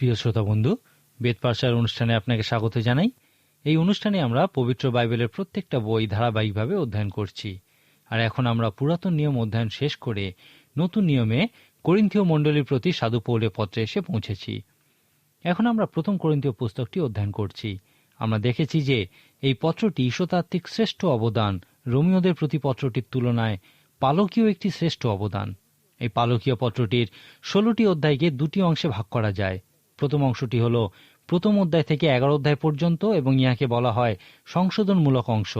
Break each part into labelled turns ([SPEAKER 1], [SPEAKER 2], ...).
[SPEAKER 1] প্রিয় শ্রোতা বন্ধু বেদপাশার অনুষ্ঠানে আপনাকে স্বাগত জানাই। এই অনুষ্ঠানে আমরা পবিত্র বাইবেলের প্রত্যেকটা বই ধারাবাহিকভাবে অধ্যয়ন করছি। আর এখন আমরা পুরাতন নিয়ম অধ্যয়ন শেষ করে নতুন নিয়মে করিন্থীয় মণ্ডলীর প্রতি সাধু পৌলের পত্রে এসে পৌঁছেছি। এখন আমরা প্রথম করিন্থীয় পুস্তকটি অধ্যয়ন করছি। আমরা দেখেছি যে এই পত্রটি ঈশ্বতাত্ত্বিক শ্রেষ্ঠ অবদান রোমিওদের প্রতি পত্রটির তুলনায় পালকীয় একটি শ্রেষ্ঠ অবদান। এই পালকীয় পত্রটির ষোলোটি অধ্যায়কে দুটি অংশে ভাগ করা যায়। প্রথম অংশটি হল প্রথম অধ্যায় থেকে এগারো অধ্যায় পর্যন্ত এবং ইহাকে বলা হয় সংশোধনমূলক অংশ।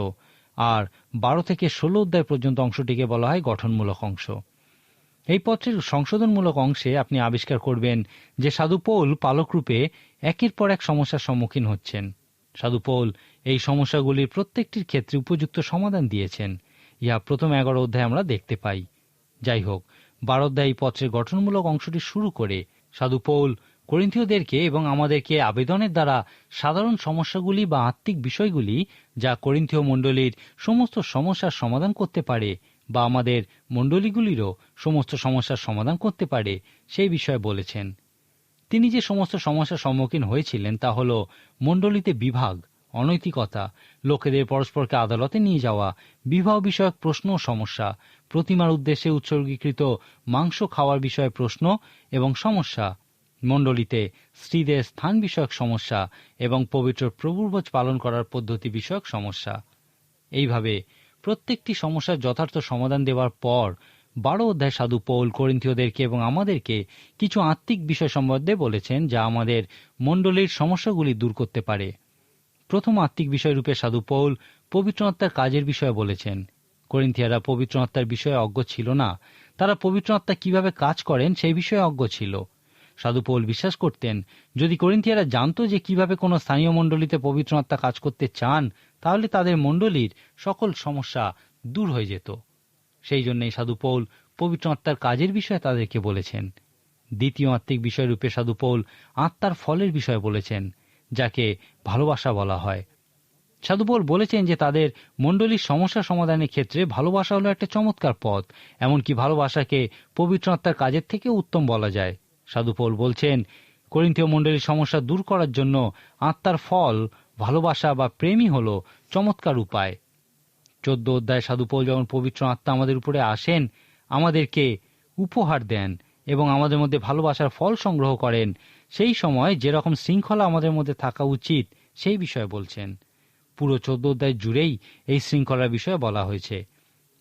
[SPEAKER 1] আর বারো থেকে ষোলো অধ্যায় পর্যন্ত অংশটিকে বলা হয় গঠনমূলক অংশ। এই পত্রের সংশোধনমূলক অংশে আপনি আবিষ্কার করবেন যে সাধু পৌল পালকরূপে একের পর এক সমস্যার সম্মুখীন হচ্ছেন। সাধু পৌল এই সমস্যাগুলির প্রত্যেকটির ক্ষেত্রে উপযুক্ত সমাধান দিয়েছেন। ইহা প্রথম এগারো অধ্যায় আমরা দেখতে পাই। যাই হোক, বারো অধ্যায় এই পত্রের গঠনমূলক অংশটি শুরু করে সাধু পৌল করিন্থীয়দেরকে এবং আমাদেরকে আবেদনের দ্বারা সাধারণ সমস্যাগুলি বা আত্মিক বিষয়গুলি যা করিন্থীয় মণ্ডলীর সমস্ত সমস্যার সমাধান করতে পারে বা আমাদের মণ্ডলীগুলিরও সমস্ত সমস্যার সমাধান করতে পারে, সেই বিষয়ে বলেছেন। তিনি যে সমস্ত সমস্যার সম্মুখীন হয়েছিলেন তা হল মণ্ডলীতে বিভাগ, অনৈতিকতা, লোকেদের পরস্পরকে আদালতে নিয়ে যাওয়া বিবাহ বিষয়ক প্রশ্ন সমস্যা, প্রতিমার উদ্দেশ্যে উৎসর্গীকৃত মাংস খাওয়ার বিষয়ে প্রশ্ন এবং সমস্যা মণ্ডলীতে স্ত্রীদের স্থান বিষয়ক সমস্যা এবং পবিত্র প্রভুর্বজ পালন করার পদ্ধতি বিষয়ক সমস্যা। এইভাবে প্রত্যেকটি সমস্যার যথার্থ সমাধান দেওয়ার পর বারো অধ্যায় সাধু পৌল করিন্থীয়দেরকে এবং আমাদেরকে কিছু আত্মিক বিষয় সম্বন্ধে বলেছেন যা আমাদের মণ্ডলীর সমস্যাগুলি দূর করতে পারে। প্রথম আত্মিক বিষয়রূপে সাধু পৌল পবিত্র আত্মার কাজের বিষয়ে বলেছেন। করিন্থিয়ারা পবিত্র আত্মার বিষয়ে অজ্ঞ ছিল না। তারা পবিত্র আত্মা কীভাবে কাজ করেন সেই বিষয়ে অজ্ঞ ছিল। সাধু পৌল বিশ্বাস করতেন, যদি করিন্থিয়ারা জানতো যে কীভাবে কোনো স্থানীয় মণ্ডলীতে পবিত্র আত্মা কাজ করতে চান, তাহলে তাদের মণ্ডলীর সকল সমস্যা দূর হয়ে যেত। সেই জন্যই সাধু পৌল পবিত্র আত্মার কাজের বিষয়ে তাদেরকে বলেছেন। দ্বিতীয় আত্মিক বিষয়রূপে সাধু পৌল আত্মার ফলের বিষয়ে বলেছেন, যাকে ভালোবাসা বলা হয়। সাধুপৌল বলেছেন যে তাদের মণ্ডলীর সমস্যা সমাধানের ক্ষেত্রে ভালোবাসা হলো একটা চমৎকার পথ, এমনকি ভালোবাসাকে পবিত্র আত্মার কাজের থেকে উত্তম বলা যায়। সাধুপৌল বলছেন, করিন্থীয় মণ্ডলীর সমস্যা দূর করার জন্য আত্মার ফল, ভালোবাসা বা প্রেমই হল চমৎকার উপায়। চোদ্দ অধ্যায় সাধুপৌল যখন পবিত্র আত্মা আমাদের উপরে আসেন, আমাদেরকে উপহার দেন এবং আমাদের মধ্যে ভালোবাসার ফল সংগ্রহ করেন, সেই সময় যেরকম শৃঙ্খলা আমাদের মধ্যে থাকা উচিত, সেই বিষয়ে বলছেন। পুরো চোদ্দ অধ্যায় জুড়েই এই শৃঙ্খলার বিষয়ে বলা হয়েছে।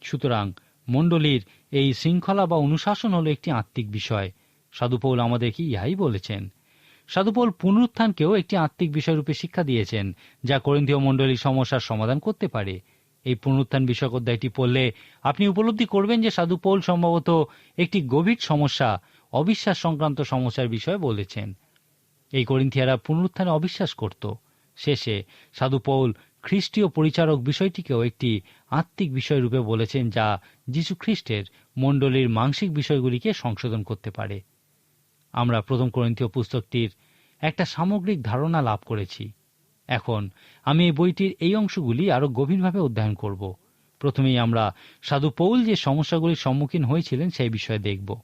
[SPEAKER 1] সুতরাং মণ্ডলীর এই শৃঙ্খলা বা অনুশাসন হলো একটি আত্মিক বিষয়। সাধুপৌল আমাদেরকে ইহাই বলেছেন। সাধুপৌল পুনরুত্থানকেও একটি আত্মিক বিষয়রূপে শিক্ষা দিয়েছেন, যা করিন্থীয় মণ্ডলীর সমস্যার সমাধান করতে পারে। এই পুনরুত্থান বিষয়ক অধ্যায়টি পড়লে আপনি উপলব্ধি করবেন যে সাধুপৌল সম্ভবত একটি গভীর সমস্যা, অবিশ্বাস সংক্রান্ত সমস্যার বিষয়ে বলেছেন। এই করিন্থিয়ারা পুনরুত্থানে অবিশ্বাস করত। শেষে সাধু পৌল খ্রিস্টীয় পরিচারক বিষয়টিকেও একটি আত্মিক বিষয় রূপে বলেছেন, যা যীশু খ্রিস্টের মণ্ডলীর মানসিক বিষয়গুলিকে সংশোধন করতে পারে। আমরা প্রথম করিন্থীয় পুস্তকটির একটা সামগ্রিক ধারণা লাভ করেছি। এখন আমি এই বইটির এই অংশগুলি আরও গভীরভাবে অধ্যয়ন করব। প্রথমেই আমরা সাধু পৌল যে সমস্যাগুলির সম্মুখীন হয়েছিলেন সেই বিষয়ে দেখব।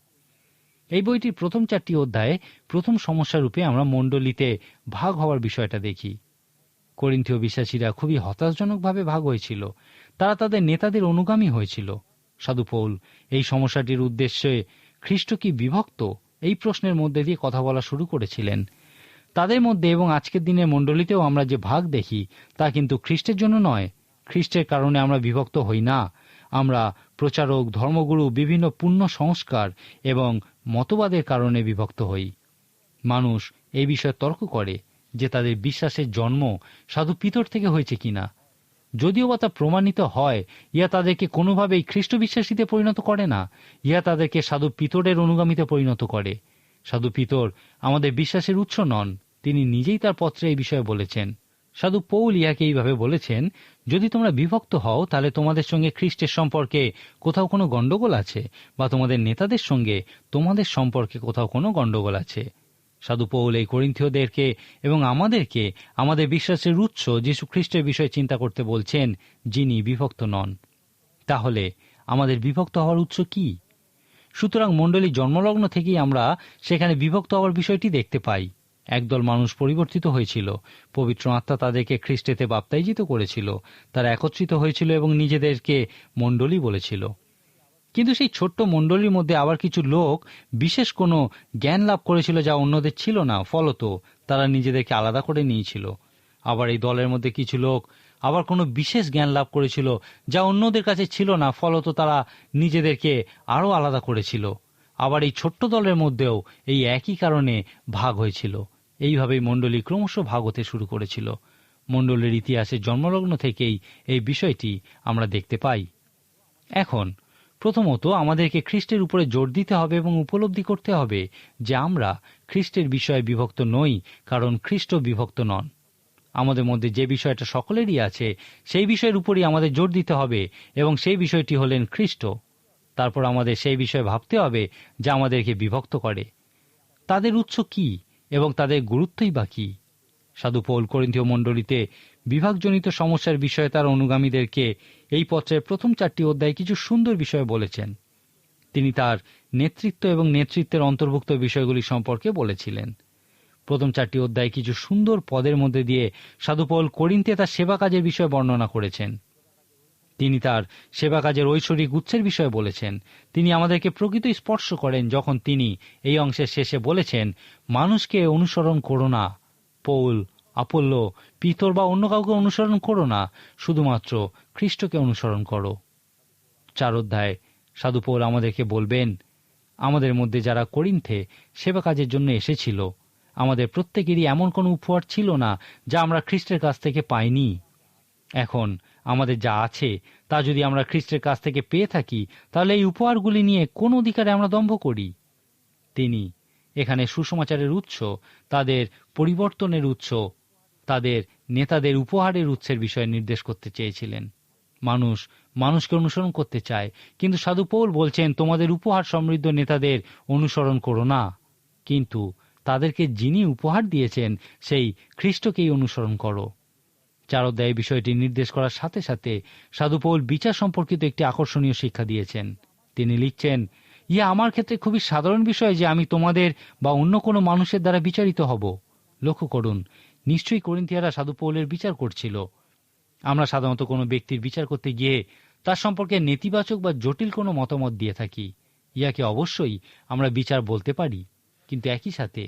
[SPEAKER 1] এই বইটির প্রথম চারটি অধ্যায়ে প্রথম সমস্যা রূপে আমরা মণ্ডলীতে ভাগ হওয়ার বিষয়টা দেখি। করিন্থীয় বিশ্বাসীরা খুবই হতাশজনকভাবে ভাগ হয়েছিল। তারা তাদের নেতাদের অনুগামী হয়েছিল। সাধু পৌল এই সমস্যাটির উদ্দেশ্যে খ্রিস্ট কি বিভক্ত? এই প্রশ্নের মধ্যে দিয়ে কথা বলা শুরু করেছিলেন। তাদের মধ্যে এবং আজকের দিনের মণ্ডলীতেও আমরা যে ভাগ দেখি, তা কিন্তু খ্রিস্টের জন্য নয়। খ্রিস্টের কারণে আমরা বিভক্ত হই না। আমরা প্রচারক, ধর্মগুরু, বিভিন্ন পূর্ণ সংস্কার এবং মতবাদের কারণে বিভক্ত হই। মানুষ এই বিষয়ে তর্ক করে যে তাদের বিশ্বাসের জন্ম সাধু পিতর থেকে হয়েছে কিনা। যদিও বা তা প্রমাণিত হয় ইয়া তাদেরকে কোনোভাবেই খ্রিস্ট বিশ্বাসীতে পরিণত করে না ইয়া তাদেরকে সাধু পিতরের অনুগামীতে পরিণত করে। সাধু পিতর আমাদের বিশ্বাসের উৎস নন, তিনি নিজেই তার পত্রে এই বিষয়ে বলেছেন। সাধু পৌল ইয়াকে এইভাবে বলেছেন, যদি তোমরা বিভক্ত হও, তাহলে তোমাদের সঙ্গে খ্রিস্টের সম্পর্কে কোথাও কোনো গণ্ডগোল আছে? বা তোমাদের নেতাদের সঙ্গে তোমাদের সম্পর্কে কোথাও কোনো গণ্ডগোল আছে? সাধু পৌল এই করিন্থীয়দেরকে এবং আমাদেরকে আমাদের বিশ্বাসের উৎস যীশু খ্রিস্টের বিষয়ে চিন্তা করতে বলছেন যিনি বিভক্ত নন। তাহলে আমাদের বিভক্ত হওয়ার উৎস কি? সুতরাং মণ্ডলী জন্মলগ্ন থেকেই আমরা সেখানে বিভক্ত হওয়ার বিষয়টি দেখতে পাই। একদল মানুষ পরিবর্তিত হয়েছিল। পবিত্র আত্মা তাদেরকে খ্রিস্টেতে বাপ্তাইজিত করেছিল। তারা একত্রিত হয়েছিল এবং নিজেদেরকে মণ্ডলী বলেছিল। কিন্তু সেই ছোট্ট মণ্ডলীর মধ্যে আবার কিছু লোক বিশেষ কোনো জ্ঞান লাভ করেছিল যা অন্যদের ছিল না, ফলত তারা নিজেদেরকে আলাদা করে নিয়েছিল। আবার এই দলের মধ্যে কিছু লোক আবার কোনো বিশেষ জ্ঞান লাভ করেছিল যা অন্যদের কাছে ছিল না, ফলত তারা নিজেদেরকে আরও আলাদা করেছিল। আবার এই ছোট্ট দলের মধ্যেও এই একই কারণে ভাগ হয়েছিল। এইভাবেই মণ্ডলী ক্রমশ ভাগ হতে শুরু করেছিল। মণ্ডলের ইতিহাসে জন্মলগ্ন থেকেই এই বিষয়টি আমরা দেখতে পাই। এখন প্রথমত আমাদেরকে খ্রিস্টের উপরে জোর দিতে হবে এবং উপলব্ধি করতে হবে যে আমরা খ্রিস্টের বিষয়ে বিভক্ত নই, কারণ খ্রিস্ট বিভক্ত নন। আমাদের মধ্যে যে বিষয়টা সকলেরই আছে, সেই বিষয়ের উপরই আমাদের জোর দিতে হবে এবং সেই বিষয়টি হলেন খ্রিস্ট। তারপর আমাদের সেই বিষয়ে ভাবতে হবে যা আমাদেরকে বিভক্ত করে। তাদের উৎস কি এবং তাদের গুরুত্বই বা কী? সাধু পৌল করিন্থীয় মণ্ডলীতে বিভাগজনিত সমস্যার বিষয়ে তার অনুগামীদেরকে এই পত্রের প্রথম চারটি অধ্যায় কিছু সুন্দর বিষয় বলেছেন। তিনি তার নেতৃত্ব এবং নেতৃত্বের অন্তর্ভুক্ত বিষয়গুলি সম্পর্কে বলেছিলেন। প্রথম চারটি অধ্যায় কিছু সুন্দর পদের মধ্যে দিয়ে সাধুপল করিন্তে তার সেবা কাজের বিষয়ে বর্ণনা করেছেন। তিনি তার সেবা কাজের ঐশ্বরিক উৎসের বিষয়ে বলেছেন। তিনি আমাদেরকে প্রকৃত স্পর্শ করেন যখন তিনি এই অংশের শেষে বলেছেন, মানুষকে অনুসরণ করো না। পৌল আপল্য পিতর বা অন্য কাউকে অনুসরণ করো না। শুধুমাত্র খ্রিস্টকে অনুসরণ করো। চার অধ্যায় সাধুপৌল আমাদেরকে বলবেন, আমাদের মধ্যে যারা করিন্থে সেবা কাজের জন্য এসেছিল, আমাদের প্রত্যেকেরই এমন কোনো উপহার ছিল না যা আমরা খ্রিস্টের কাছ থেকে পাইনি। এখন আমাদের যা আছে, তা যদি আমরা খ্রিস্টের কাছ থেকে পেয়ে থাকি, তাহলে এই উপহারগুলি নিয়ে কোন অধিকারে আমরা দম্ভ করি? তিনি, এখানে সুসমাচারের উৎস, তাদের পরিবর্তনের উৎস, তাদের নেতাদের উপহারের উৎসের বিষয়ে নির্দেশ করতে চেয়েছিলেন। মানুষ, মানুষকে অনুসরণ করতে চায়। কিন্তু সাধু পৌল বলছেন, তোমাদের উপহার সমৃদ্ধ নেতাদের অনুসরণ করো না। কিন্তু তাদেরকে যিনি উপহার দিয়েছেন, সেই খ্রিস্টকেই অনুসরণ করো। চার অধ্যায় বিষয়টি নির্দেশ করার সাথে সাথে সাধুপৌল বিচার সম্পর্কিত একটি আকর্ষণীয় শিক্ষা দিয়েছেন। তিনি লিখছেন ইয়ে আমার ক্ষেত্রে খুবই সাধারণ বিষয় যে আমি তোমাদের বা অন্য কোনো মানুষের দ্বারা বিচারিত হব। লক্ষ্য করুন, নিশ্চয়ই করিন্থিয়ারা সাধুপৌলের বিচার করছিল। আমরা সাধারণত কোনো ব্যক্তির বিচার করতে গিয়ে তার সম্পর্কে নেতিবাচক বা জটিল কোনো মতামত দিয়ে থাকি। ইয়াকে অবশ্যই আমরা বিচার বলতে পারি, কিন্তু একই সাথে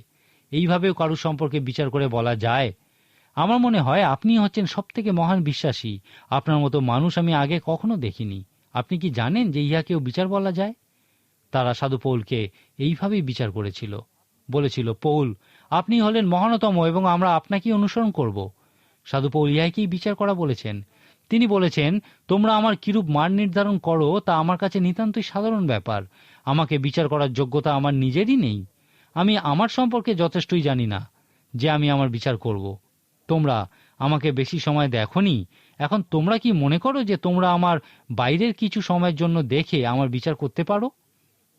[SPEAKER 1] এইভাবেও কারও সম্পর্কে বিচার করে বলা যায়, আমার মনে হয় আপনি হচ্ছেন সব থেকে মহান বিশ্বাসী। আপনার মতো মানুষ আমি আগে কখনো দেখিনি। আপনি কি জানেন যে ইহাকেও বিচার বলা যায়? তারা সাধু পৌলকে এইভাবেই বিচার করেছিল। বলেছিল, পৌল, আপনি হলেন মহানতম এবং আমরা আপনাকেই অনুসরণ করব। সাধু পৌল বিচার করা বলেছেন? তিনি বলেছেন, তোমরা আমার কিরূপ মান নির্ধারণ করো, তা আমার কাছে নিতান্তই সাধারণ ব্যাপার। আমাকে বিচার করার যোগ্যতা আমার নিজেরই নেই। আমি আমার সম্পর্কে যথেষ্টই জানি না যে আমি আমার বিচার করব। তোমরা আমাকে বেশি সময় দেখনি? এখন তোমরা কি মনে করো যে তোমরা আমার বাইরের কিছু সময়ের জন্য দেখে আমার বিচার করতে পারো?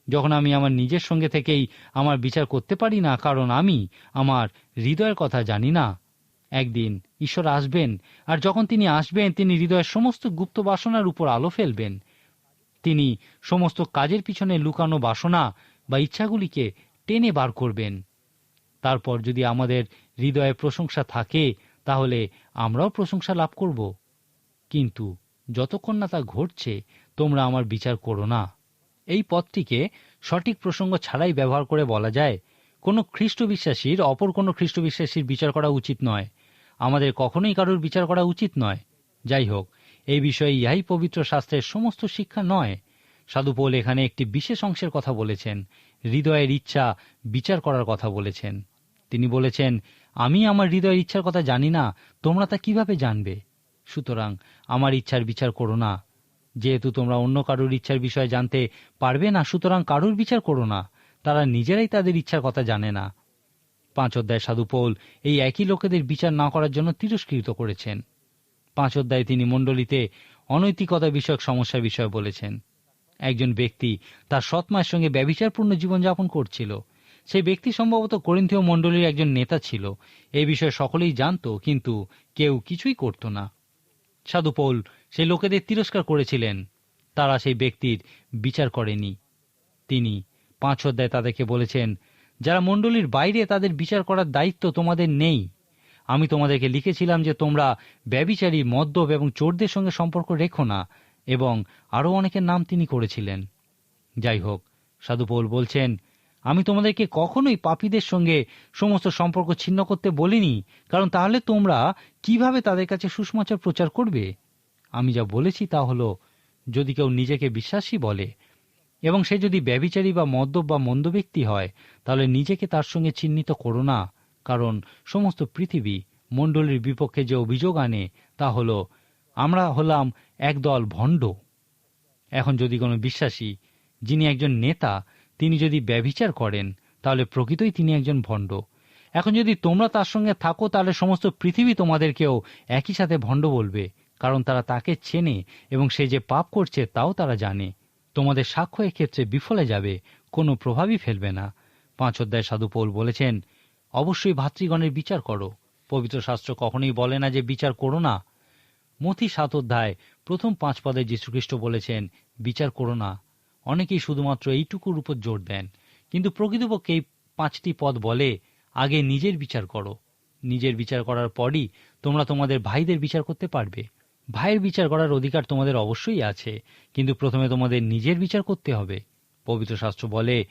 [SPEAKER 1] যখন আমি আমার নিজের সঙ্গে থেকেই আমার বিচার করতে পারি না, কারণ আমি আমার হৃদয়ের কথা জানি না। একদিন ঈশ্বর আসবেন, আর যখন তিনি আসবেন, তিনি হৃদয়ের সমস্ত গুপ্ত বাসনার উপর আলো ফেলবেন। তিনি সমস্ত কাজের পিছনে লুকানো বাসনা বা ইচ্ছাগুলিকে টেনে বার করবেন। তারপর যদি আমাদের হৃদয়ে প্রশংসা থাকে, তাহলে আমরাও প্রশংসা লাভ করব। কিন্তু যতক্ষণ না তা ঘটছে, তোমরা আমার বিচার করো না। এই পথটিকে সঠিক প্রসঙ্গ ছাড়াই ব্যবহার করে বলা যায়, কোনো খ্রিস্ট বিশ্বাসীর অপর কোনো খ্রিস্ট বিশ্বাসীর বিচার করা উচিত নয়। আমাদের কখনোই কারোর বিচার করা উচিত নয়। যাই হোক, এই বিষয়ে ইহাই পবিত্র শাস্ত্রের সমস্ত শিক্ষা নয়। সাধুপোল এখানে একটি বিশেষ অংশের কথা বলেছেন, হৃদয়ের ইচ্ছা বিচার করার কথা বলেছেন। তিনি বলেছেন, আমি আমার হৃদয়ের ইচ্ছার কথা জানি না, তোমরা তা কীভাবে জানবে? সুতরাং আমার ইচ্ছার বিচার করো না। যেহেতু তোমরা অন্য কারোর ইচ্ছার বিষয়ে জানতে পারবে না, সুতরাং কারোর বিচার করো না। তারা নিজেরাই তাদের ইচ্ছার কথা জানে না। পাঁচ অধ্যায় সাধুপৌল এই একই লোকেদের বিচার না করার জন্য তিরস্কৃত করেছেন। পাঁচ অধ্যায়ে তিনি মণ্ডলীতে অনৈতিকতা বিষয়ক সমস্যার বিষয় বলেছেন। একজন ব্যক্তি তার সৎমায়ের সঙ্গে ব্যবিচারপূর্ণ জীবনযাপন করছিল। সেই ব্যক্তি সম্ভবত করিন্থীয় মণ্ডলীর একজন নেতা ছিল। এই বিষয়ে সকলেই জানত, কিন্তু কেউ কিছুই করত না। সাধু পৌল সেই লোকেদের তিরস্কার করেছিলেন। তারা সেই ব্যক্তির বিচার করেনি। তিনি পাঁচ অধ্যায় তাদেরকে বলেছেন যারা মণ্ডলীর বাইরে তাদের বিচার করার দায়িত্ব তোমাদের নেই। আমি তোমাদেরকে লিখেছিলাম যে তোমরা ব্যবিচারী, মদ্যপ এবং চোরদের সঙ্গে সম্পর্ক রেখো না এবং আরও অনেকের নাম তিনি করেছিলেন। যাই হোক সাধুপৌল বলছেন, আমি তোমাদেরকে কখনোই পাপীদের সঙ্গে সমস্ত সম্পর্ক ছিন্ন করতে বলিনি, কারণ তাহলে তোমরা কীভাবে তাদের কাছে সুষমাচার প্রচার করবে? আমি যা বলেছি তা হলো, যদি কেউ নিজেকে বিশ্বাসী বলে এবং সে যদি ব্যবিচারী বা মদ্যপ বা মন্দ ব্যক্তি হয়, তাহলে নিজেকে তার সঙ্গে চিহ্নিত করো না, কারণ সমস্ত পৃথিবী মণ্ডলীর বিপক্ষে যে অভিযোগ আনে, তা হলো, আমরা হলাম একদল ভণ্ড। এখন যদি কোনো বিশ্বাসী, যিনি একজন নেতা, তিনি যদি ব্যভিচার করেন, তাহলে প্রকৃতই তিনি একজন ভণ্ড। এখন যদি তোমরা তার সঙ্গে থাকো, তাহলে সমস্ত পৃথিবী তোমাদেরকেও একই সাথে ভণ্ড বলবে, কারণ তারা তাকে চেনে এবং সে যে পাপ করছে, তাও তারা জানে। তোমাদের সাক্ষ্য ক্ষেত্রে বিফলে যাবে, কোনো প্রভাবই ফেলবে না। পাঁচ অধ্যায় সাধু পৌল বলেছেন, অবশ্যই ভাতৃগণের বিচার করো। পবিত্র শাস্ত্র কখনোই বলে না যে বিচার করো না। মথি সাত অধ্যায়, প্রথম পাঁচ পদে যীশুখ্রিস্ট বলেছেন, বিচার করো না। অনেকেই শুধুমাত্র এইটুকুর উপর জোর দেন। কিন্তু প্রকৃতপক্ষে এই পাঁচটি পদ বলে, আগে নিজের বিচার করো। নিজের বিচার করার পরই তোমরা তোমাদের ভাইদের বিচার করতে পারবে। ভাইয়ের বিচার করার অধিকার তোমাদের অবশ্যই আছে, কিন্তু প্রথমে তোমাদের নিজের বিচার করতে হবে। পবিত্র শাস্ত্র বলে,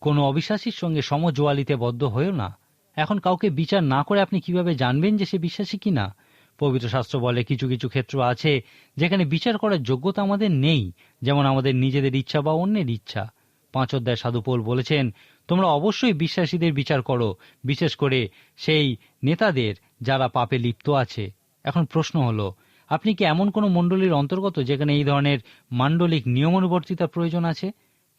[SPEAKER 1] কোনো অবিশ্বাসীর সঙ্গে সমজোয়ালিতে বদ্ধ হয়েও না। এখন কাউকে বিচার না করে আপনি কীভাবে জানবেন যে সে বিশ্বাসী কিনা? পবিত্র শাস্ত্র বলে, কিছু কিছু ক্ষেত্র আছে যেখানে বিচার করার যোগ্যতা আমাদের নেই, যেমন আমাদের নিজেদের ইচ্ছা বা অন্যের ইচ্ছা। পাঁচ অধ্যায় সাধুপোল বলেছেন, তোমরা অবশ্যই বিশ্বাসীদের বিচার করো, বিশেষ করে সেই নেতাদের যারা পাপে লিপ্ত আছে। এখন প্রশ্ন হলো আপনি কি এমন কোনো মণ্ডলীর অন্তর্গত যেখানে এই ধরনের মান্ডলিক নিয়মানুবর্তিতার প্রয়োজন আছে?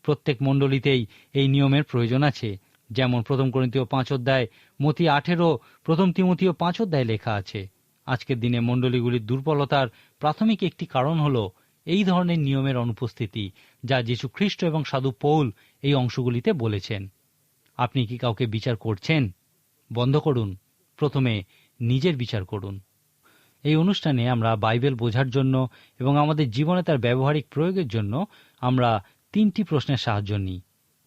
[SPEAKER 1] প্রত্যেক মণ্ডলীতেই এই নিয়মের প্রয়োজন আছে। যেমন প্রথম করিন্তীয় পাঁচ অধ্যায়, মতি আঠেরো, প্রথম তিমতীয় পাঁচ অধ্যায় লেখা আছে। আজকের দিনে মণ্ডলীগুলির দুর্বলতার প্রাথমিক একটি কারণ হল এই ধরনের নিয়মের অনুপস্থিতি, যা যীশু খ্রিস্ট এবং সাধু পৌল এই অংশগুলিতে বলেছেন। আপনি কি কাউকে বিচার করছেন? বন্ধ করুন। প্রথমে নিজের বিচার করুন। এই অনুষ্ঠানে আমরা বাইবেল বোঝার জন্য এবং আমাদের জীবনে তার ব্যবহারিক প্রয়োগের জন্য আমরা তিনটি প্রশ্নের সাহায্য নিই।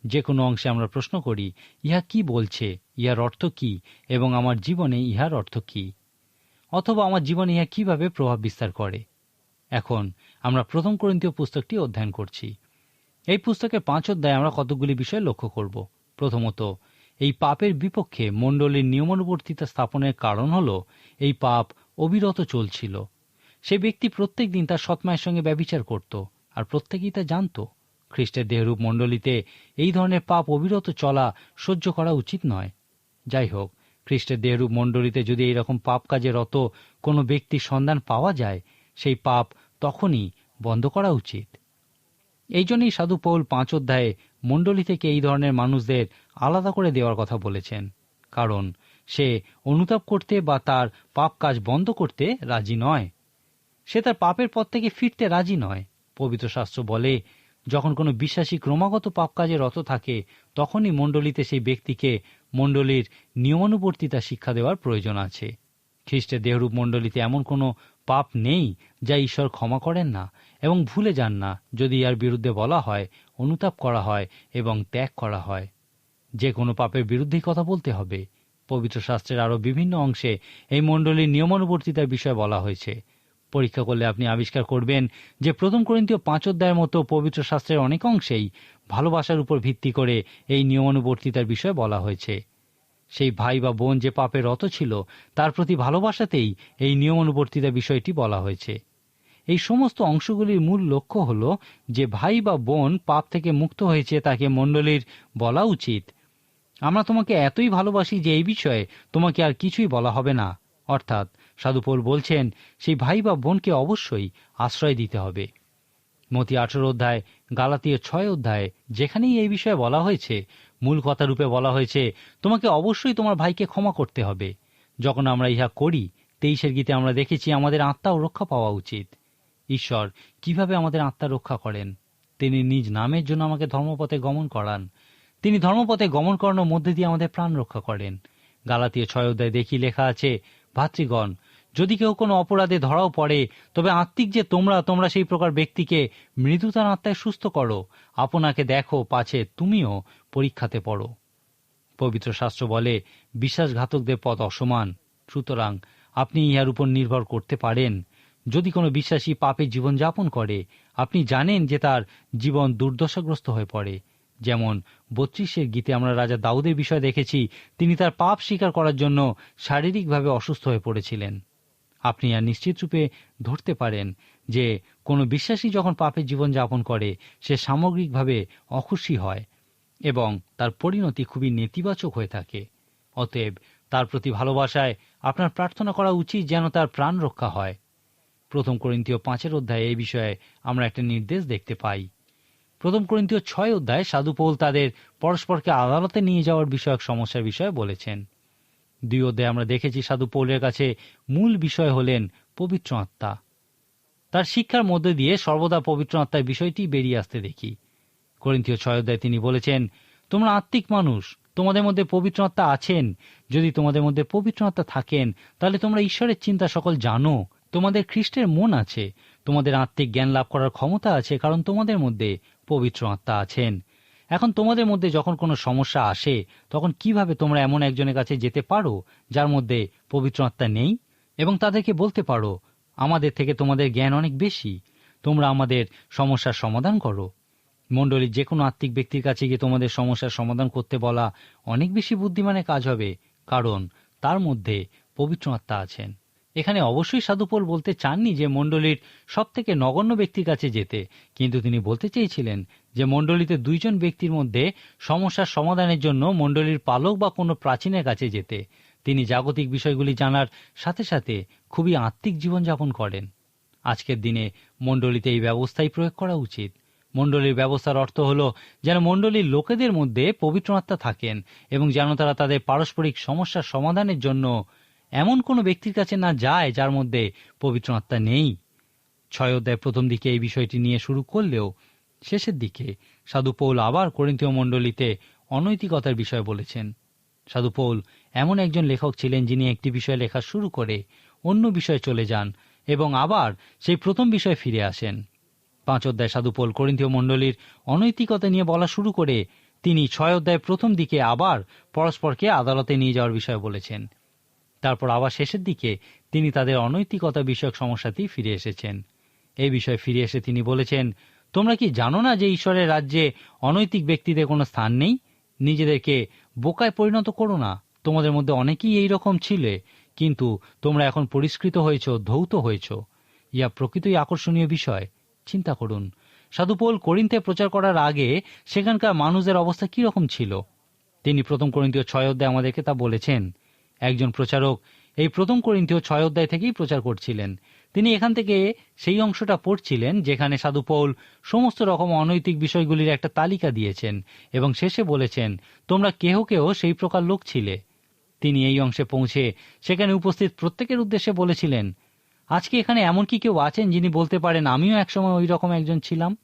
[SPEAKER 1] যে কোনো অংশে আমরা প্রশ্ন করি, ইহা কি বলছে? ইহার অর্থ কি? এবং আমার জীবনে ইহার অর্থ কি? অথবা আমার জীবনে ইহা কীভাবে প্রভাব বিস্তার করে? এখন আমরা প্রথম করিন্তীয় পুস্তকটি অধ্যয়ন করছি। এই পুস্তকের পাঁচ অধ্যায়ে আমরা কতগুলি বিষয় লক্ষ্য করব। প্রথমত, এই পাপের বিপক্ষে মণ্ডলীর নিয়মানুবর্তিতা স্থাপনের কারণ হল, এই পাপ অবিরত চলছিল। সে ব্যক্তি প্রত্যেক দিন তার সৎমায়ের সঙ্গে ব্যবিচার করত আর প্রত্যেকেই তা জানত। খ্রিস্টের দেহরূপ মণ্ডলীতে এই ধরনের পাপ অবিরত চলা সহ্য করা উচিত নয়। যাই হোক, খ্রিস্টের দেহরূপ মণ্ডলীতে যদি এইরকম পাপ কাজে রত কোনো ব্যক্তির সন্ধান পাওয়া যায়, সেই পাপ তখনই বন্ধ করা উচিত। এই জন্যই সাধু পৌল পাঁচ অধ্যায়ে মণ্ডলী থেকে এই ধরনের মানুষদের আলাদা করে দেওয়ার কথা বলেছেন। কারণ সে অনুতাপ করতে বা তার পাপ কাজ বন্ধ করতে রাজি নয়। সে তার পাপের পথ থেকে ফিরতে রাজি নয়। পবিত্র শাস্ত্র বলে, যখন কোনো বিশ্বাসী ক্রমাগত পাপ কাজে রত থাকে, তখনই মণ্ডলীতে সেই ব্যক্তিকে মণ্ডলীর নিয়মানুবর্তিতা শিক্ষা দেওয়ার প্রয়োজন আছে। খ্রিস্টের দেহরূপ মণ্ডলীতে এমন কোনো পাপ নেই যা ঈশ্বর ক্ষমা করেন না এবং ভুলে যান না যদি ইয়ার বিরুদ্ধে বলা হয়, অনুতাপ করা হয় এবং ত্যাগ করা হয়। যে কোনো পাপের বিরুদ্ধেই কথা বলতে হবে। পবিত্র শাস্ত্রের আরও বিভিন্ন অংশে এই মণ্ডলীর নিয়মানুবর্তিতার বিষয়ে বলা হয়েছে। পরীক্ষা করলে আপনি আবিষ্কার করবেন যে প্রথম করিন্তীয় পাঁচ অধ্যায়ের মতো পবিত্র শাস্ত্রের অনেক অংশেই ভালোবাসার উপর ভিত্তি করে এই নিয়মানুবর্তিতার বিষয়ে বলা হয়েছে। সেই ভাই বা বোন যে পাপে রত ছিল, তার প্রতি ভালোবাসাতেই এই নিয়মানুবর্তিতা বিষয়টি বলা হয়েছে। এই সমস্ত অংশগুলির মূল লক্ষ্য হল যে ভাই বা বোন পাপ থেকে মুক্ত হয়েছে তাকে মণ্ডলীর বলা উচিত। আমরা তোমাকে এতই ভালোবাসি যে এই বিষয়ে তোমাকে আর কিছুই বলা হবে না। অর্থাৎ সাধুপোল বলছেন, সেই ভাই বা বোনকে অবশ্যই আশ্রয় দিতে হবে। মতি আঠেরো অধ্যায়, গালাতীয় ছয় অধ্যায়, যেখানেই এই বিষয়ে বলা হয়েছে, মূল কথা রূপে বলা হয়েছে, তোমাকে অবশ্যই তোমার ভাইকে ক্ষমা করতে হবে। যখন আমরা ইহা করি, তেইশের গীতে আমরা দেখেছি আমাদের আত্মাও রক্ষা পাওয়া উচিত। ঈশ্বর, কীভাবে আমাদের আত্মা রক্ষা করেন? তিনি নিজ নামের জন্য আমাকে ধর্মপথে গমন করান। তিনি ধর্মপথে গমন করানোর মধ্যে দিয়ে আমাদের প্রাণ রক্ষা করেন। গালাতীয় ছয় অধ্যায় দেখি লেখা আছে, ভাতৃগণ, যদি কেউ কোনো অপরাধে ধরাও পড়ে, তবে আত্মিক যে তোমরা তোমরা সেই প্রকার ব্যক্তিকে মৃদুতার আত্মায় সুস্থ করো। আপনাকে দেখো পাছে, তুমিও পরীক্ষাতে পড়ো। পবিত্র শাস্ত্র বলে, বিশ্বাসঘাতকদের পথ অসমান। সুতরাং আপনি ইহার উপর নির্ভর করতে পারেন। যদি কোনো বিশ্বাসী পাপে জীবনযাপন করে, আপনি জানেন যে তার জীবন দুর্দশাগ্রস্ত হয়ে পড়ে। যেমন বত্রিশের গীতে আমরা রাজা দাউদের বিষয় দেখেছি, তিনি তার পাপ স্বীকার করার জন্য শারীরিকভাবে অসুস্থ হয়ে পড়েছিলেন। আপনি আর নিশ্চিত রূপে ধরতে পারেন যে কোনো বিশ্বাসী যখন পাপে জীবনযাপন করে, সে সামগ্রিকভাবে অখুশি হয় এবং তার পরিণতি খুবই নেতিবাচক হয়ে থাকে। অতএব তার প্রতি ভালোবাসায় আপনার প্রার্থনা করা উচিত যেন তার প্রাণ রক্ষা হয়। প্রথম করিন্তীয় পাঁচের অধ্যায়ে এই বিষয়ে আমরা একটা নির্দেশ দেখতে পাই। প্রথম করিন্তীয় ছয় অধ্যায় সাধুপৌল তাদের পরস্পরকে আদালতে নিয়ে যাওয়ার বিষয়ক সমস্যার বিষয়ে বলেছেন। দুই অধ্যায়ে আমরা দেখেছি সাধু পৌলের কাছে মূল বিষয় হলেন পবিত্র আত্মা। তার শিক্ষার মধ্যে দিয়ে সর্বদা পবিত্র আত্মার বিষয়টি বেরিয়ে আসতে দেখি। করিন্থীয় ছয় অধ্যায় তিনি বলেছেন, তোমরা আত্মিক মানুষ, তোমাদের মধ্যে পবিত্র আত্মা আছেন। যদি তোমাদের মধ্যে পবিত্র আত্মা থাকেন, তাহলে তোমরা ঈশ্বরের চিন্তা সকল জানো। তোমাদের খ্রিস্টের মন আছে। তোমাদের আত্মিক জ্ঞান লাভ করার ক্ষমতা আছে, কারণ তোমাদের মধ্যে পবিত্র আত্মা আছেন। এখন তোমাদের মধ্যে যখন কোনো সমস্যা আসে, তখন কীভাবে তোমরা এমন একজনের কাছে যেতে পারো, যার মধ্যে পবিত্র আত্মা নেই? এবং তাদেরকে বলতে পারো, আমাদের থেকে তোমাদের জ্ঞান অনেক বেশি। তোমরা আমাদের সমস্যার সমাধান করো। মণ্ডলীর যে কোনো আত্মিক ব্যক্তির কাছে গিয়ে তোমাদের সমস্যার সমাধান করতে বলা অনেক বেশি বুদ্ধিমানের কাজ হবে, কারণ তার মধ্যে পবিত্র আত্মা আছেন। এখানে অবশ্যই সাধুপোল বলতে চাননি যে মণ্ডলীর সব থেকে নগণ্য ব্যক্তির কাছে যেতে, কিন্তু তিনি বলতে চেয়েছিলেন যে মণ্ডলীতে দুইজন ব্যক্তির মধ্যে সমস্যার সমাধানের জন্য মণ্ডলীর পালক বা কোনো প্রাচীনের কাছে যেতে। তিনি জাগতিক বিষয়গুলি জানার সাথে সাথে খুবই আত্মিক জীবনযাপন করেন। আজকের দিনে মণ্ডলীতে এই ব্যবস্থাই প্রয়োগ করা উচিত। মণ্ডলীর ব্যবস্থার অর্থ হল যেন মণ্ডলীর লোকেদের মধ্যে পবিত্র আত্মা থাকেন এবং যেন তারা তাদের পারস্পরিক সমস্যার সমাধানের জন্য এমন কোনো ব্যক্তির কাছে না যায় যার মধ্যে পবিত্র আত্মা নেই। ছয় অধ্যায় প্রথম দিকে এই বিষয়টি নিয়ে শুরু করলেও শেষের দিকে সাধু পৌল আবার করিন্তীয় মণ্ডলীতে অনৈতিকতার বিষয় বলেছেন। সাধু পৌল এমন একজন লেখক ছিলেন যিনি একটি বিষয় লেখা শুরু করে অন্য বিষয়ে চলে যান এবং আবার সেই প্রথম বিষয়ে ফিরে আসেন। পাঁচ অধ্যায় সাধু পৌল করিন্তীয় মণ্ডলীর অনৈতিকতা নিয়ে বলা শুরু করে তিনি ছয় অধ্যায় প্রথম দিকে আবার পরস্পরকে আদালতে নিয়ে যাওয়ার বিষয়ে বলেছেন। তারপর আবার শেষের দিকে তিনি তাদের অনৈতিকতা বিষয়ক সমস্যাতেই ফিরে এসেছেন। এই বিষয়ে ফিরে এসে তিনি বলেছেন, তোমরা কি জানো না যে ঈশ্বরের রাজ্যে অনৈতিক ব্যক্তিদের কোনো স্থান নেই? নিজেদেরকে বোকায় পরিণত করো না। তোমাদের মধ্যে অনেকেই এই রকম ছিলে, কিন্তু তোমরা এখন পরিষ্কৃত হয়েছ, ধৌত হয়েছ। ইয়া প্রকৃতই আকর্ষণীয় বিষয়। চিন্তা করুন সাধুপোল করিন্তে প্রচার করার আগে সেখানকার মানুষদের অবস্থা কীরকম ছিল? তিনি প্রথম করিন্তীয় ছয় অধ্যায় আমাদেরকে তা বলেছেন একজন প্রচারক এই প্রথম করিন্তীয় ছয় অধ্যায় থেকেই প্রচার করছিলেন। তিনি এখান থেকে সেই অংশটা পড়ছিলেন যেখানে সাধু পৌল সমস্ত রকম অনৈতিক বিষয়গুলির একটা তালিকা দিয়েছেন এবং শেষে বলেছেন, তোমরা কেহ কেহ সেই প্রকার লোক ছিলে। তিনি এই অংশে পৌঁছে সেখানে উপস্থিত প্রত্যেকের উদ্দেশ্যে বলেছিলেন, আজকে এখানে এমন কি কেউ আছেন যিনি বলতে পারেন আমিও একসময় ওই রকম একজন ছিলাম?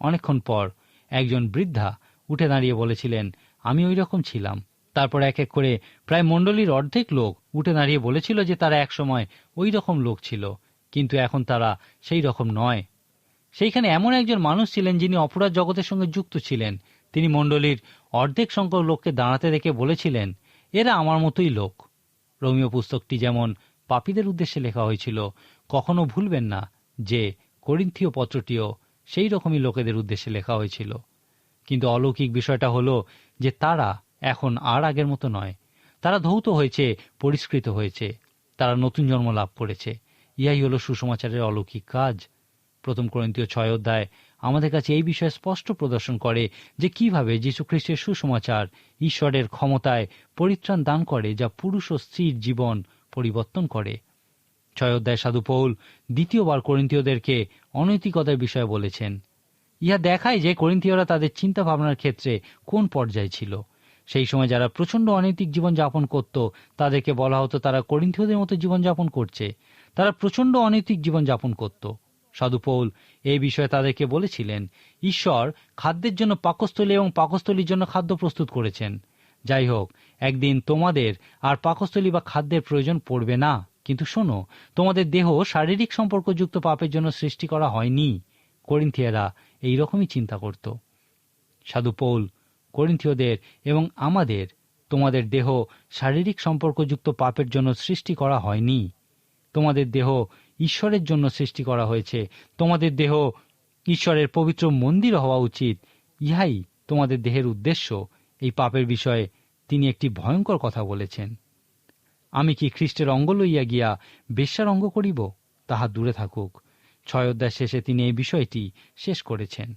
[SPEAKER 1] অনেকক্ষণ পর একজন বৃদ্ধা উঠে দাঁড়িয়ে বলেছিলেন, আমি ওই রকম ছিলাম। তারপর এক এক করে প্রায় মণ্ডলীর অর্ধেক লোক উঠে দাঁড়িয়ে বলেছিল যে তারা একসময় ওই রকম লোক ছিল, কিন্তু এখন তারা সেই রকম নয়। সেইখানে এমন একজন মানুষ ছিলেন যিনি অপরাধ জগতের সঙ্গে যুক্ত ছিলেন। তিনি মণ্ডলীর অর্ধেক সংখ্যক লোককে দাঁড়াতে দেখে বলেছিলেন, এরা আমার মতোই লোক। রোমিও পুস্তকটি যেমন পাপীদের উদ্দেশ্যে লেখা হয়েছিল, কখনো ভুলবেন না যে করিন্থীয় পত্রটিও সেই রকমই লোকেদের উদ্দেশ্যে লেখা হয়েছিল। কিন্তু অলৌকিক বিষয়টা হলো যে তারা এখন আর আগের মতো নয়। তারা ধৌত হয়েছে, পরিষ্কৃত হয়েছে। তারা নতুন জন্ম লাভ করেছে। ইহাই হলো সুসমাচারের অলৌকিক কাজ। প্রথম করন্তীয় ছয় অধ্যায় আমাদের কাছে এই বিষয়ে স্পষ্ট প্রদর্শন করে যে কীভাবে যীশুখ্রিস্টের সুসমাচার ঈশ্বরের ক্ষমতায় পরিত্রাণ দান করে যা পুরুষ ও স্ত্রীর জীবন পরিবর্তন করে। ছয় অধ্যায় সাধু পৌল দ্বিতীয়বার করিন্তীয়দেরকে অনৈতিকতার বিষয়ে বলেছেন। ইহা দেখায় যে করিন্তীয়রা তাদের চিন্তা ভাবনার ক্ষেত্রে কোন পর্যায়ে ছিল। সেই সময় যারা প্রচণ্ড অনৈতিক জীবনযাপন করত, তাদেরকে বলা হতো তারা করিন্থীয়দের মতো জীবনযাপন করছে। তারা প্রচণ্ড অনৈতিক জীবনযাপন করত। সাধুপৌল এই বিষয়ে তাদেরকে বলেছিলেন, ঈশ্বর খাদ্যের জন্য পাকস্থলী এবং পাকস্থলীর জন্য খাদ্য প্রস্তুত করেছেন। যাই হোক, একদিন তোমাদের আর পাকস্থলী বা খাদ্যের প্রয়োজন পড়বে না। কিন্তু শোনো, তোমাদের দেহ শারীরিক সম্পর্কযুক্ত পাপের জন্য সৃষ্টি করা হয়নি। করিন্থিয়ারা এই রকমই চিন্তা করত। সাধু পৌল করিন্থীয়দের এবং আমাদের, তোমাদের দেহ শারীরিক সম্পর্কযুক্ত পাপের জন্য সৃষ্টি করা হয়নি। তোমাদের দেহ ঈশ্বরের জন্য সৃষ্টি করা হয়েছে। তোমাদের দেহ ঈশ্বরের পবিত্র মন্দির হওয়া উচিত। ইহাই তোমাদের দেহের উদ্দেশ্য। এই পাপের বিষয়ে তিনি একটি ভয়ঙ্কর কথা বলেছেন। আমি কি খ্রিস্টের অঙ্গ লইয়া গিয়া বেশ্যার অঙ্গ করিব? তাহা দূরে থাকুক। ছয় অধ্যায় শেষে তিনি এই বিষয়টি শেষ করেছেন।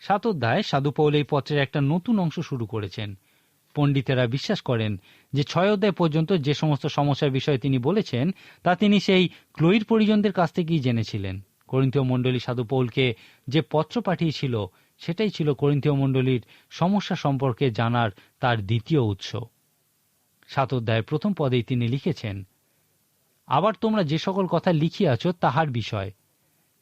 [SPEAKER 1] সাত অধ্যায় সাধু পৌল এই পত্রের একটা নতুন অংশ শুরু করেছেন। পণ্ডিতেরা বিশ্বাস করেন যে ছয় অধ্যায় পর্যন্ত যে সমস্ত সমস্যার বিষয়ে তিনি বলেছেন, তা তিনি সেই ক্লোইর পরিজনদের কাছ থেকেই জেনেছিলেন। করিন্থীয় মণ্ডলী সাধু পৌলকে যে পত্র পাঠিয়েছিল, সেটাই ছিল করিন্থীয় মণ্ডলীর সমস্যা সম্পর্কে জানার তার দ্বিতীয় উৎস। সাত অধ্যায়ের প্রথম পদেই তিনি লিখেছেন, আবার তোমরা যে সকল কথা লিখিয়াছ তাহার বিষয়।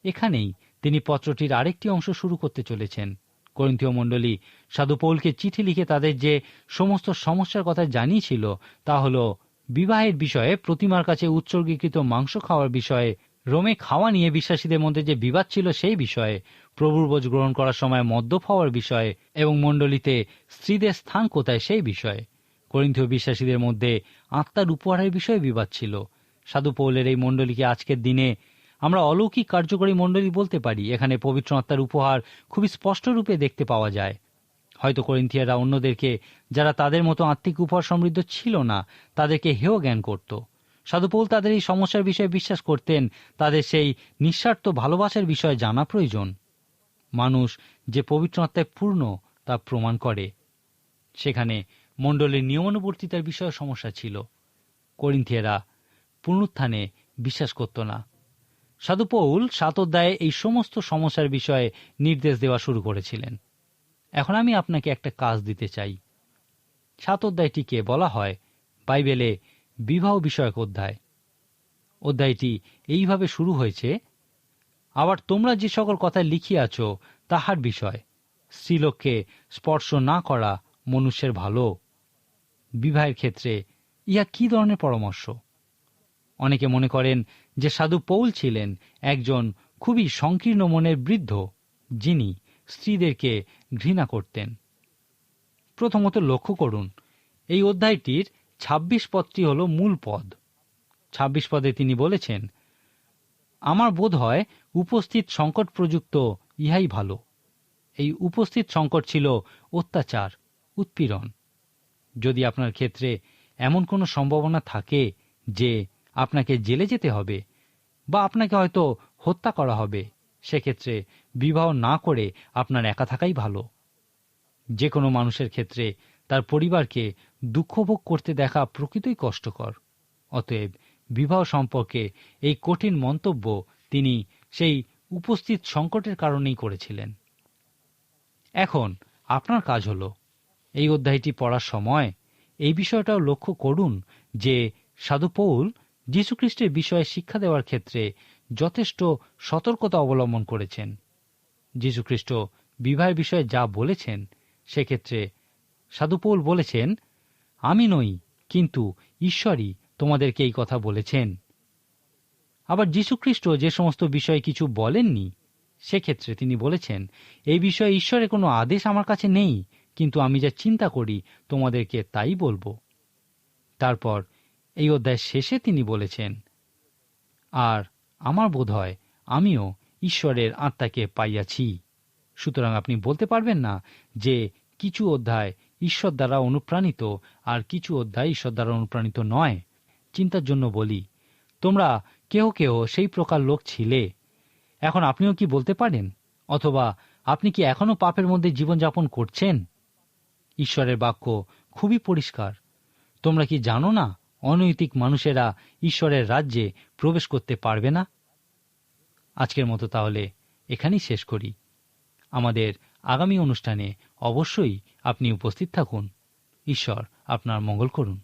[SPEAKER 1] এখানেই তিনি পত্রটির আরেকটি অংশ শুরু করতে চলেছেন। করিন্থীয় মণ্ডলী সাধু পৌলকে চিঠি লিখে তাদের যে সমস্ত সমস্যার কথা জানিয়েছিল, তা হল, বিবাহের বিষয়ে প্রতিমার কাছে উৎসর্গীকৃত মাংস খাওয়ার বিষয়ে, রোমে খাওয়া নিয়ে বিশ্বাসীদের মধ্যে যে বিবাদ ছিল সেই বিষয়ে, প্রভুর বোঝ গ্রহণ করার সময় মদ্যপ হওয়ার বিষয়ে, এবং মণ্ডলীতে স্ত্রীদের স্থান কোথায় সেই বিষয়ে। করিন্থীয় বিশ্বাসীদের মধ্যে আত্মার উপহারের বিষয়ে বিবাদ ছিল। সাধু পৌলের এই মণ্ডলীকে আজকের দিনে আমরা অলৌকিক কার্যকরী মণ্ডলী বলতে পারি। এখানে পবিত্র আত্মার উপহার খুবই স্পষ্টরূপে দেখতে পাওয়া যায়। হয়তো করিন্থিয়ারা অন্যদেরকে, যারা তাদের মতো আত্মিক উপহার সমৃদ্ধ ছিল না, তাদেরকে হেয় জ্ঞান করত। সাধুপৌল তাদের এই সমস্যার বিষয়ে বিশ্বাস করতেন, তাদের সেই নিঃস্বার্থ ভালোবাসার বিষয়ে জানা প্রয়োজন। মানুষ যে পবিত্র আত্মায় পূর্ণ, তা প্রমাণ করে। সেখানে মণ্ডলের নিয়মানুবর্তিতার বিষয়ে সমস্যা ছিল। করিন্থিয়ারা পুনরুত্থানে বিশ্বাস করত না। সাধু পৌল সাত অধ্যায়ে এই সমস্ত সমস্যার বিষয়ে নির্দেশ দেওয়া শুরু করেছিলেন। এখন আমি আপনাকে একটা কাজ দিতে চাই। সাত অধ্যায়টিকে বলা হয় বাইবেলে বিবাহ বিষয়ক অধ্যায়। অধ্যায়টি এইভাবে শুরু হয়েছে, আবার তোমরা যে সকল কথা লিখিয়াছ, তাহার বিষয়, স্ত্রীলোককে স্পর্শ না করা মনুষ্যের ভালো। বিবাহের ক্ষেত্রে ইহা কি ধরনের পরামর্শ? অনেকে মনে করেন যে সাধু পৌল ছিলেন একজন খুবই সংকীর্ণ মনের বৃদ্ধ, যিনি স্ত্রীদেরকে ঘৃণা করতেন। প্রথমত লক্ষ্য করুন, এই অধ্যায়টির ২৬ পদটি হল মূল পদ। ২৬ পদে তিনি বলেছেন, আমার বোধ হয় উপস্থিত সংকট প্রযুক্ত ইহাই ভালো। এই উপস্থিত সংকট ছিল অত্যাচার, উৎপীড়ন। যদি আপনার ক্ষেত্রে এমন কোনো সম্ভাবনা থাকে যে আপনাকে জেলে যেতে হবে বা আপনাকে হয়তো হত্যা করা হবে। সেক্ষেত্রে বিবাহ না করে আপনার একা থাকাই ভালো। যে কোনো মানুষের ক্ষেত্রে তার পরিবারকে দুঃখভোগ করতে দেখা প্রকৃতই কষ্টকর। অতএব বিবাহ সম্পর্কে এই কঠিন মন্তব্য তিনি সেই উপস্থিত সংকটের কারণেই করেছিলেন। এখন আপনার কাজ হল এই অধ্যায়টি পড়ার সময় এই বিষয়টাও লক্ষ্য করুন যে সাধু পৌল যীশুখ্রিস্টের বিষয়ে শিক্ষা দেওয়ার ক্ষেত্রে যথেষ্ট সতর্কতা অবলম্বন করেছেন। যীশুখ্রিস্ট বিবাহের বিষয়ে যা বলেছেন, সেক্ষেত্রে সাধুপৌল বলেছেন, আমি নই, কিন্তু ঈশ্বরই তোমাদেরকে এই কথা বলেছেন। আবার যীশুখ্রিস্ট যে সমস্ত বিষয়ে কিছু বলেননি, সেক্ষেত্রে তিনি বলেছেন, এই বিষয়ে ঈশ্বরের কোনো আদেশ আমার কাছে নেই, কিন্তু আমি যা চিন্তা করি তোমাদেরকে তাই বলব। তারপর এই অধ্যায় শেষে তিনি বলেছেন, আর আমার বোধ হয় আমিও ঈশ্বরের আত্মাকে পাইয়াছি। সুতরাং আপনি বলতে পারবেন না যে কিছু অধ্যায় ঈশ্বর দ্বারা অনুপ্রাণিত আর কিছু অধ্যায় ঈশ্বর দ্বারা অনুপ্রাণিত নয়। চিন্তার জন্য বলি, তোমরা কেহ কেহ সেই প্রকার লোক ছিলে। এখন আপনিও কি বলতে পারেন? অথবা আপনি কি এখনও পাপের মধ্যে জীবনযাপন করছেন? ঈশ্বরের বাক্য খুবই পরিষ্কার। তোমরা কি জানো না অনৈতিক মানুষেরা ঈশ্বরের রাজ্যে প্রবেশ করতে পারবে না? আজকের মতো তাহলে এখানেই শেষ করি। আমাদের আগামী অনুষ্ঠানে অবশ্যই আপনি উপস্থিত থাকুন। ঈশ্বর আপনার মঙ্গল করুন।